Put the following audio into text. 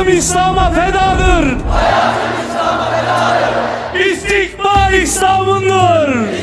Hayatım İslam'a fedadır. İstikbal İslam'ındır.